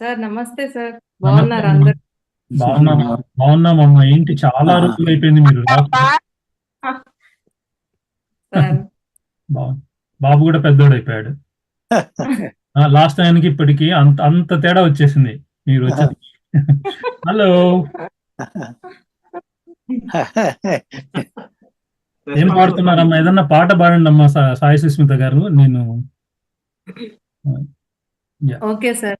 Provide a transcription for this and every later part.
Sir నమస్తే sir. బాగున్నారు అందరు? బాగున్నామా బాగున్నామమ్మా ఏంటి చాలా. రోజులు అయిపోయింది మీరు బాబు కూడా పెద్దోడు అయిపోయాడు. లాస్ట్ ఆయనకి ఇప్పటికి అంత అంత తేడా వచ్చేసింది. మీరు వచ్చేది. హలో. ఏం పాడుతున్నారమ్మా? ఏదన్నా పాట పాడండి అమ్మా సాయి సుస్మిత గారు? నేను ఓకే సార్.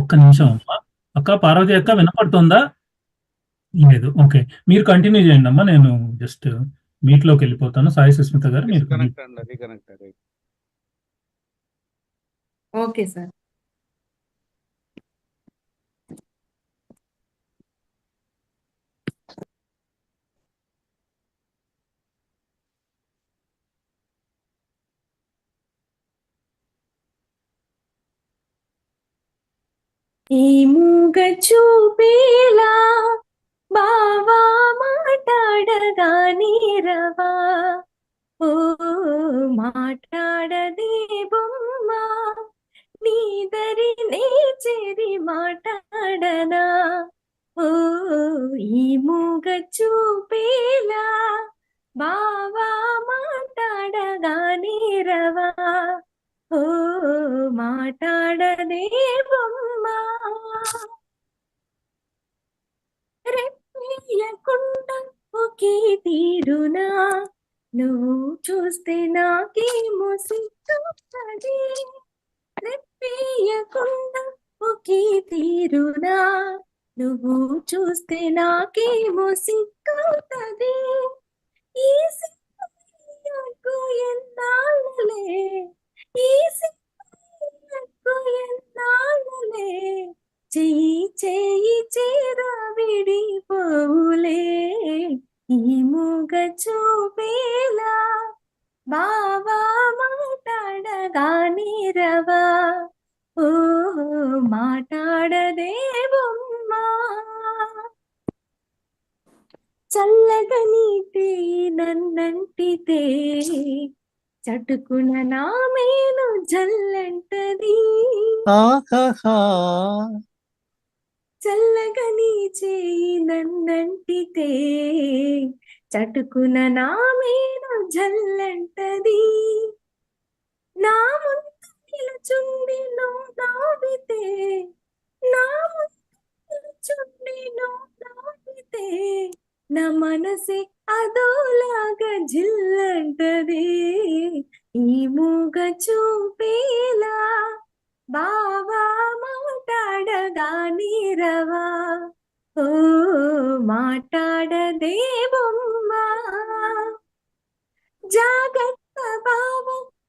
ఒక్క నిమిషం అమ్మా. అక్క పార్వతి అక్క వినపడుతుందా? లేదు. ఓకే. మీరు కంటిన్యూ చేయండి అమ్మా. నేను జస్ట్ మీట్లోకి వెళ్ళిపోతాను. సాయి సుస్మిత గారు మీరు ఓకే సార్. ఈ మూగ చూపేలా బావా నువ్వు చూస్తే నాకేమో సిగ్గుతుంది రెప్పేయకుండా ఒకే తీరునా? నువ్వు చూస్తే నాకేమో సిగ్గుతుంది ఈ సిగ్గు ఎన్నాళ్ళలే? ఈ సిగ్గు ఎన్నాళ్ళలే? చెయ్యి చెయ్యి చేరా విడిపోలే ఈ మూగ చూపేలా బావా మాట్లాడగానే రవా ఓ మాట్లాడదే బొమ్మ. చల్లగా నన్నంటితే చటుకున నా మేను జల్లంటది. ఆహాహా. చల్లగని చేయి నన్నంటితే చటుకున నా మీద జల్లంటది. నా ముందు నిలుచుండి నువ్వు నవ్వితే నా ముందు నిలుచుండి నువ్వు నవ్వితే నా మనసే అదోలాగా జిల్లంటది. ఈ మూగ చూపేలా బావా నీరవా ఓ మాట్లాడదే బొమ్మ జాగ్రత్త బావ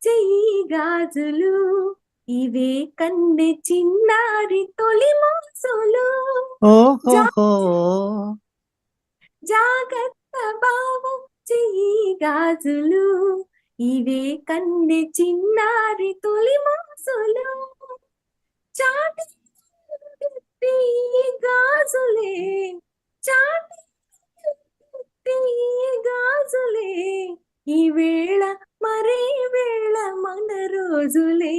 చెయ్యి గాజులు. ఇవే కన్నె చిన్నారి తొలి మోసులు. జాగ్రత్త బావ చెయ్యి గాజులు. ఇవే కన్నె చిన్నారి తొలి మాసులు. చాటి పెట్టి ఈ గాజులే చాటి పెట్టి గాజులే ఈ వేళ మరే వేళ మన రోజులే.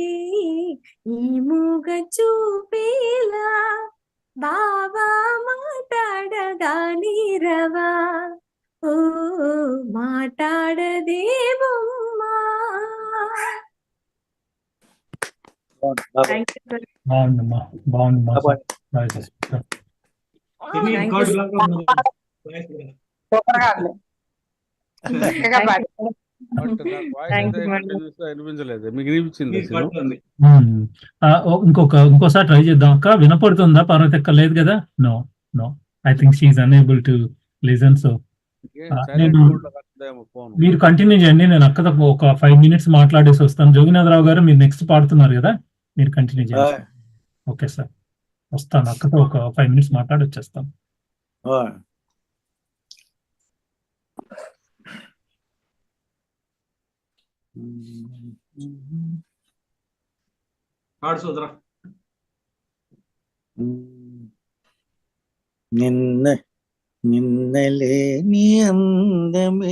ఈ మూగ చూపేలా బావా మాట్లాడగా నీరవా? ఓ మాట్లాడదే బొమ్మ బాగుందమ్మా బాగుందమ్మా వినిపించలేదు మీకు వినిపించింది ఇంకొక ఇంకోసారి ట్రై చేద్దాం. అక్క వినపడుతుందా? పార్వతి అక్క లేదు కదా? No no I think she's unable to listen so మీరు కంటిన్యూ చేయండి. నేను అక్కతో ఒక ఫైవ్ మినిట్స్ మాట్లాడేసి వస్తాను. జోగినాథరావు గారు మీరు నెక్స్ట్ పాడుతున్నారు కదా? మీరు కంటిన్యూ చేయండి. ఓకే సార్ వస్తాను. అక్కతో ఒక ఫైవ్ మినిట్స్ మాట్లాడి వచ్చేస్తాను. నిన్న నిన్నలే నీ అందమేదో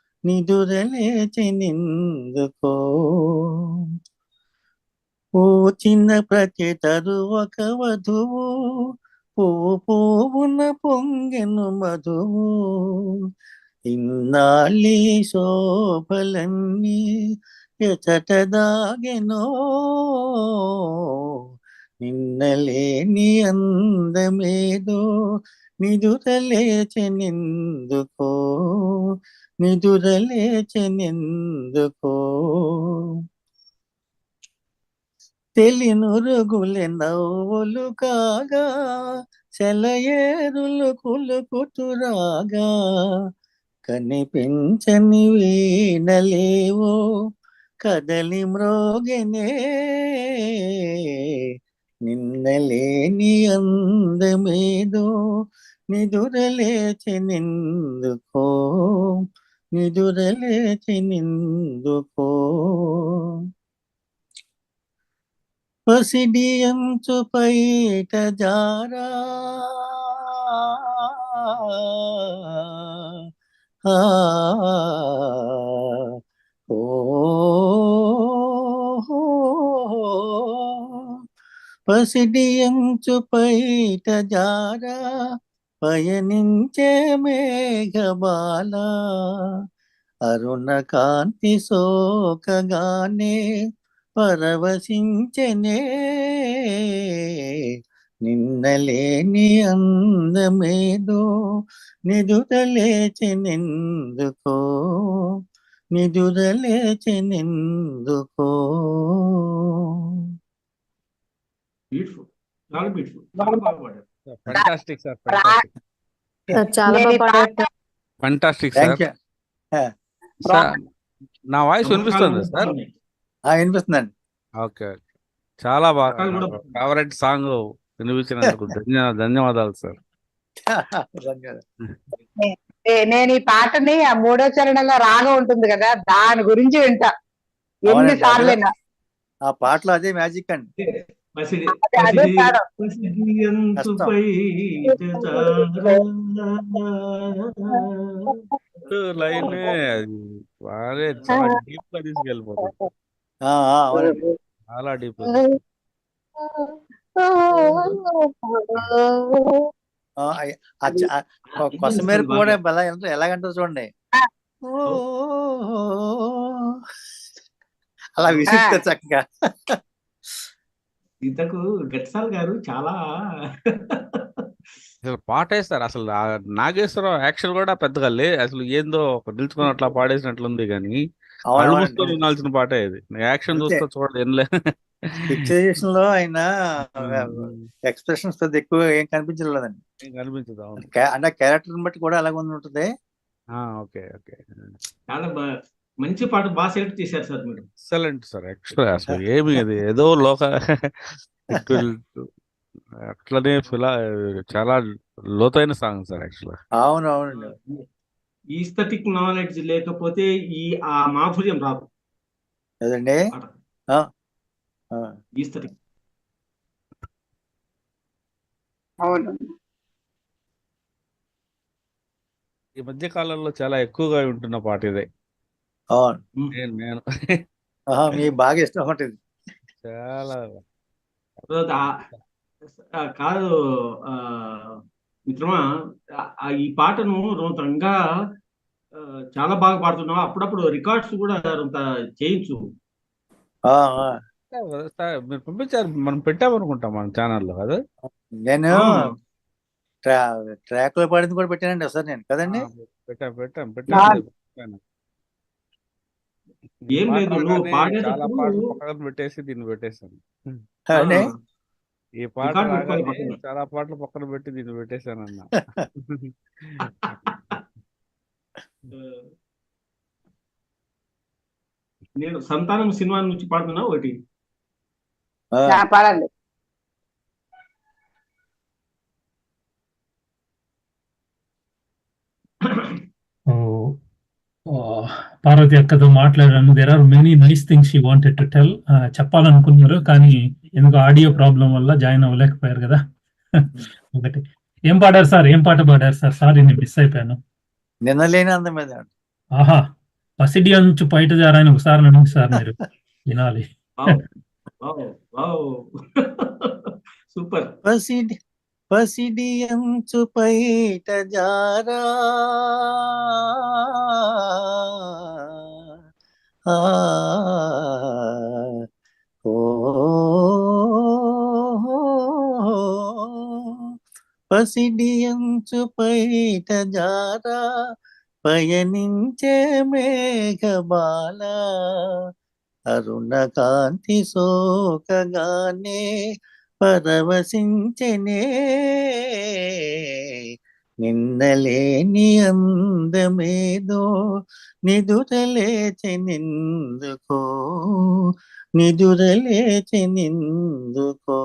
నిదురలేచి నిందుకో. ఓ చిన్న ప్రతి తరువక వధువు పువ్వు పువ్వున పొంగెను మధువు. ఇన్నాళ్ళి శోభలన్నీ ఎచట దాగెనో. నిన్నలేని అందమేదో నిదురలేచి నిందుకో. నిదురలేచి నిందుకో తెలినురుగులె నవ్వులు కాగా సెలయేరులు కులుకుతురాగా కనిపించని వీణలేవో కదలి మ్రోగెనే నిన్నలేని అందమేదో నిదురలేచి నిందుకో నిదురలేచి నిందుకో పసిడి అంచు పైట జారా ఆ, ఓ, పసిడి అంచు పైట జారా పయనించే మేఘబాల అరుణ కాంతి సోకగానే పరవశించనే. నిన్నలేని అందమేదో నిదురలేచి నిందుకో నిదురలేచి నిందుకో బ్యూటిఫుల్ చాలా బ్యూటిఫుల్ చాలా బాగా పాడారు. ఫంటాస్టిక్ సార్ ఫంటాస్టిక్ సార్ నా వాయిస్ వినిపిస్తుంది సార్ వినిపిస్తుందండి. ఓకే ఓకే చాలా బాగా ఫేవరెట్ సాంగ్ వినిపించినందుకు ధన్య ధన్యవాదాలు సార్ నేను ఈ పాటని ఆ మూడో చరణంలో రాగం ఉంటుంది కదా దాని గురించి వింటా. ఎన్ని సార్లు ఆ పాటలో అదే మ్యాజిక్ అండి. పసిడి అదే అదే పసిడి తాళం. పసిడి అంచుపై లైన్ చాలా డీప్గా తీసుకెళ్ళిపోతుంది చాలా డీప్ కొసమేర కూడా ఎలా ఎంత- ఎలాగంటారు చూడండి. ఓ, అలా విసిస్తారు చక్కగా. సీతకు గట్సాల్ గారు చాలా అసలు పాట వేస్తారు అసలు ఆ నాగేశ్వరరావు యాక్షన్ కూడా పెద్దగా లే అసలు ఏందో ఒక నిల్చుకొని అట్లా పాడేసినట్లుంది కానీ మూసుకొని వినాల్సిన పాటే ఇది. యాక్షన్. చూస్తే చూడ వినలే పిక్చరైజేషన్లో ఆయన ఎక్స్ప్రెషన్స్ పెద్ద ఎక్కువ ఏం కనిపించలేదండి. ఏం కనిపించదు అంటే క్యారెక్టర్ బట్టి కూడా అలాగ ఉంటుంది. ఆ, ఓకే ఓకే. చాలా మంచి పాట బాగా సెలెక్ట్ చేశారు సార్ మీరు. ఎక్సలెంట్ సార్ యాక్చువల్ అసలు ఏమి అది ఏదో లోక అట్లనే ఫిలా చాలా లోతైన సాంగ్ సార్ యాక్చువల్ అవును అవునండి ఈస్థెటిక్ నాలెడ్జ్ లేకపోతే ఈ ఆ మాధుర్యం రాదు. అదండి. ఈస్థెటిక్ అవును. ఈ మధ్య కాలంలో చాలా ఎక్కువగా ఉంటున్న పాట ఇదే. అవును. నేను నేను. ఆహా, మీకు బాగా ఇష్టం ఉంటుంది చాలా. కాదు ఆ, మిత్రమా ఈ పాటను రొంతంగా చాలా బాగా పాడుతున్నావు? అప్పుడప్పుడు రికార్డ్స్ కూడా రొంత చేయించు. ఆ, ఆ. సార్, మీరు పంపించారు మనం పెట్టామనుకుంటాం మన ఛానల్లో కదా? నేను ట్రాక్లో పడింది కూడా పెట్టానండి ఒకసారి నేను కదండి? పెట్టాం పెట్టాం పెట్టాను. ఏం లేదు పెట్టేసి దీన్ని పెట్టేశాను. ఈ పాట చాలా పాటలు పక్కన పెట్టి దీన్ని పెట్టేశాను అన్న నేను సంతానం సినిమా నుంచి పాడుతున్నా ఒకటి. పాడండి. పార్వతి అక్కతో మాట్లాడాను. There are many nice things you wanted to tell చెప్పాలనుకున్నారు కానీ ఎందుకు ఆడియో ప్రాబ్లం వల్ల జాయిన్ అవ్వలేకపోయారు కదా. ఒకటి. ఏం పాడారు సార్? ఏం పాట పాడారు సార్? సారీ నేను మిస్ అయిపోయాను. నిన్న లేని అందం మీద. ఆహా. పసిడి అంచు బయట జారని ఒకసారి అనండి సార్ మీరు వినాలి. వావ్. వావ్. సూపర్. పసిడి పసిడియంచు పైట జారా. పసిడియంచు పైట జారా పయనించే మేఘబాల అరుణ కాంతి సోకగానే పరవశించనే. నిన్నలేని అందమేదో నిదురలేచి నిందుకో. నిదురలేచి నిందుకో.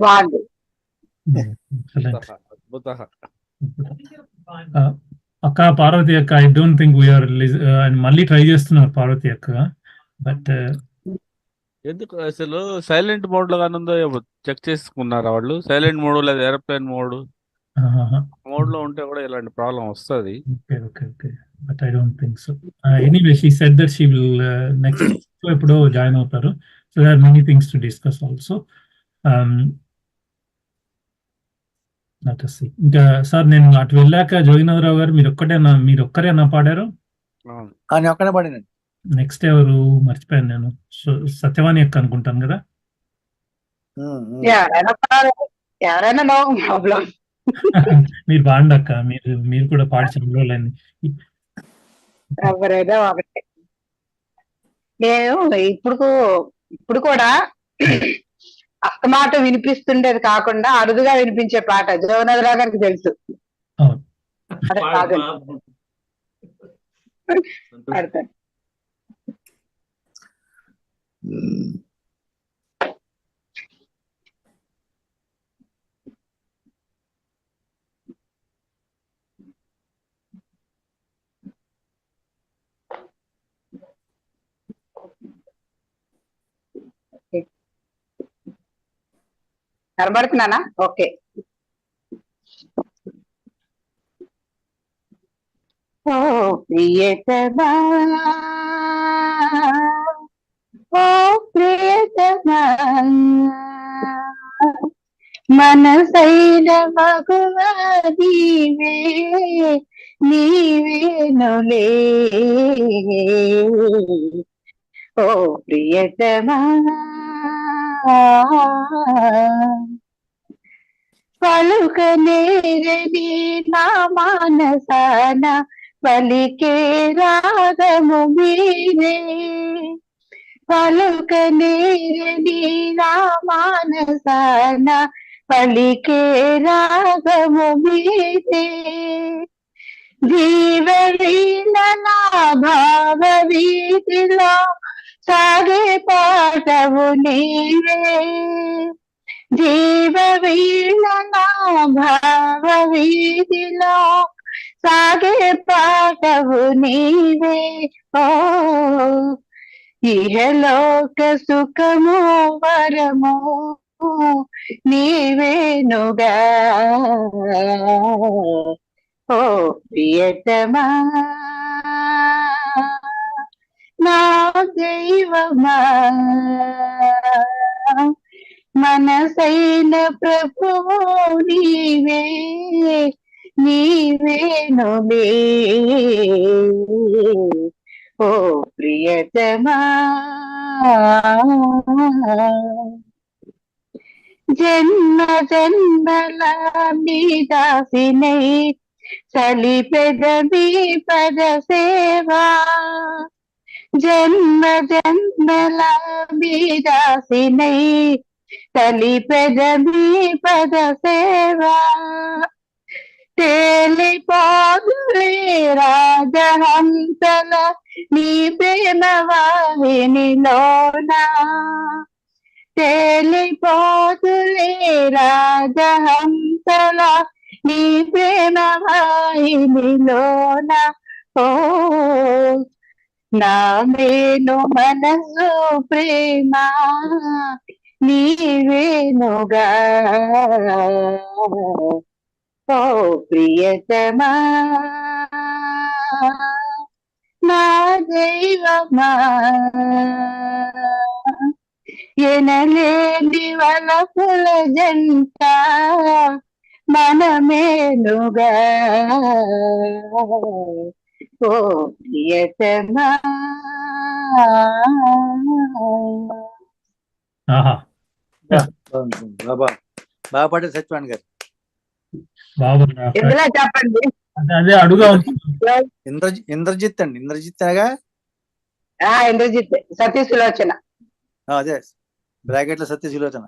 బాగుంది Excellent. అద్భుత. Uh, అక్క పార్వతి అక్క ఐ డోంట్ థింక్ వీఆర్ మళ్ళీ ట్రై చేస్తున్నారు పార్వతి అక్క బట్ ఎందుకు అసలు సైలెంట్ మోడ్లో ఉందో చెక్ చేసుకున్నారా వాళ్ళు? సైలెంట్ మోడ్ లేదా ఏరోప్లేన్ మోడ్ మోడ్లో ఉంటే కూడా ఇలాంటి ప్రాబ్లం వస్తుంది. Okay okay okay but I don't think so anyway she said that she will next ఎప్పుడో జాయిన్ అవుతారు. So there many things to discuss also ఇంకా సార్ నేను అటు వెళ్ళాక జోగినాథరావు గారు మీరు ఒక్కటేనా మీరు ఒక్కరేనా పాడారు. అని ఒక్కడే పడినండి నెక్స్ట్ ఎవరు? మర్చిపోయాను నేను. సత్యవాణి అక్క అనుకుంటాను కదా? నో మీరు బాగుండి అక్క. మీరు మీరు కూడా పాడి నేను ఇప్పుడు ఇప్పుడు కూడా అస్తమాట వినిపిస్తుండేది కాకుండా అరుదుగా వినిపించే పాట జోనదరావు గారికి తెలుసు. అవును. అదే కాదు. పాడతాను. కనబడుతున్నానా? ఓకే. ఓ ప్రియతమా ఓ ప్రియతమా మనసైన మగువా నీవే నీవేనులే ఓ ప్రియతమా పలుక నేరని నా మానసాన పలికే రాగము మీరే. పలుక నేరని నా మానసాన పలికే రాగము మీరే. జీవలీల నా భావ వీధిలో సాగే పాటవు నీరే జీవ వీణ సాగే పాటవు నీవే. ఓ ఇహలోక సుఖము వరము నీవేనుగా ఓ ప్రియతమా నా దైవమా. మనసైన ప్రభువు నీవే నీవేనులే ఓ ప్రియతమా. జన్మ జన్మల మీదాసినై సలిపెద మీ పద సేవా. జన్మ జన్మల మీదాసినై సలిపెద మీ పద సేవా తేలిపోదులే రాజహంసల నీ ప్రేమ వాహినిలోనా తేలిపోతులే రాజహంసల నీ ప్రేమ వాహినిలోన ఓ నా మేను మనసు ప్రేమ నీవేనుగా ఓ ప్రియతమా నా దైవమా ఎనలేని వలపుల జంట మనమేనుగా ఓ ప్రియతమా ఆహా బాబా బాగా పాడారు సత్యవాణి గారు. చెప్పండి. అదే అడుగా ఇంద్రజి ఇంద్రజిత్ అండి. ఇంద్రజిత్ ఇంద్రజిత్ సతీ సులోచన. ఆ, అదే. బ్రాకెట్ల సత్య సులోచన.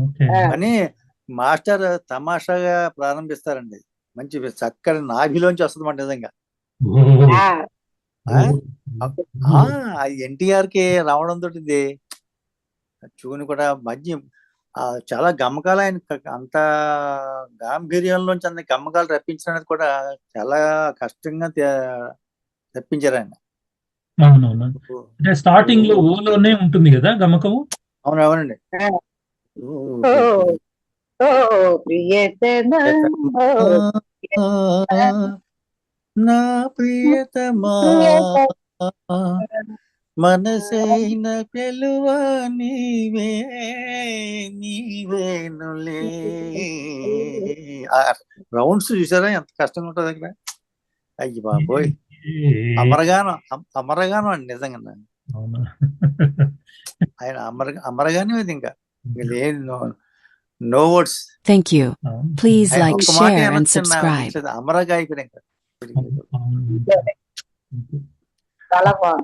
ఓకే. ఆ. అని మాస్టర్ తమాషాగా ప్రారంభిస్తారండి. మంచి చక్కటి నాభిలోంచి వస్తుంది మాట నిజంగా. ఆ, ఆ? అది ఎన్టీఆర్కి రావడం తోటి చూని కూడా ఆ, చాలా గమ్మకాలు ఆయన అంత గాంభీర్యంలోంచి అంత గమ్మకాలు రప్పించడానికి కూడా చాలా కష్టంగా రప్పించారు ఆయన అవునవును అంటే స్టార్టింగ్లో ఓలోనే ఉంటుంది కదా గమకము అవును అవునండి నా ప్రియతమా మనసైన పిలువ నీవే నీవేనులే రౌండ్స్ చూసారా ఎంత కష్టంగా ఉంటుంది అక్కడ అయ్యి బాబోయ్ అమరగానం అమ- అమరగానం అండి నిజంగా ఆయన అమర అమరగానం ఇది ఇంకా లేదు నో వర్డ్స్ Thank you. అవును. Please ఆయన like, ఒక్క మాట share, and అనొచ్చు నా subscribe. అనిపించదు. అమర గాయకుడు ఇంకా. చాలా బాగుంది